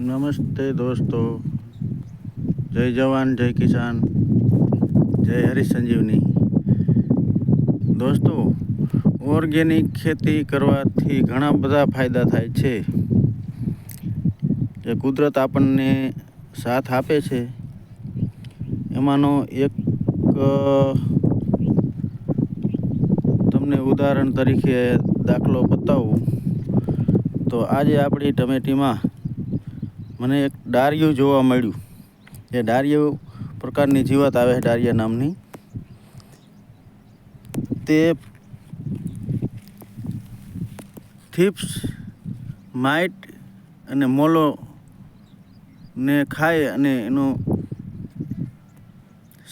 નમસ્તે દોસ્તો. જય જવાન, જય કિસાન, જય હરીશ સંજીવની દોસ્તો, ઓર્ગેનિક ખેતી કરવાથી ઘણા બધા ફાયદા થાય છે. જે કુદરત આપણને સાથ આપે છે. એમાંનો એક તમને ઉદાહરણ તરીકે દાખલો બતાવું. તો આજે આપણી ટમેટીમાં મને એક ડારિયું જોવા મળ્યું. એ ડારિયું પ્રકારની જીવાત આવે છે ડારિયા નામની. તે થીપ્સ, માઇટ અને મોલો ને ખાય અને એનો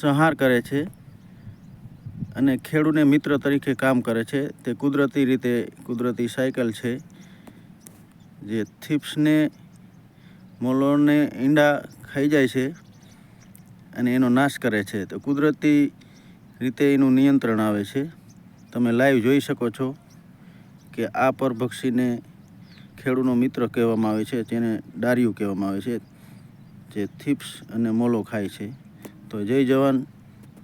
સંહાર કરે છે અને ખેડૂને મિત્ર તરીકે કામ કરે છે. તે કુદરતી રીતે, કુદરતી સાયકલ છે. જે થીપ્સને મોલોને ઈંડા ખાઈ જાય છે અને એનો નાશ કરે છે. તો કુદરતી રીતે એનું નિયંત્રણ આવે છે. તમે લાઈવ જોઈ શકો છો કે આ પરભક્ષીને ખેડૂનો મિત્ર કહેવામાં આવે છે, જેને ડારિયું કહેવામાં આવે છે, જે થીપ્સ અને મોલો ખાય છે. તો જય જવાન,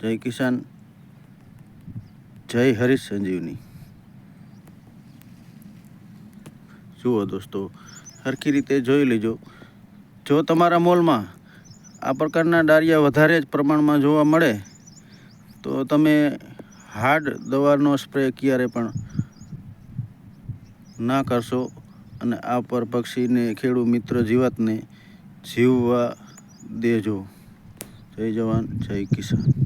જય કિસાન, જય હરીશ સંજીવની. જુઓ દોસ્તો સરખી રીતે જોઈ લેજો. જો તમારા મોલમાં આ પ્રકારના ડારિયા વધારે જ પ્રમાણમાં જોવા મળે, તો તમે હાર્ડ દવાનો સ્પ્રે ક્યારે પણ ના કરશો અને આ પર પક્ષીને ખેડૂ મિત્ર જીવાતને જીવવા દેજો. જય જવાન, જય કિસાન.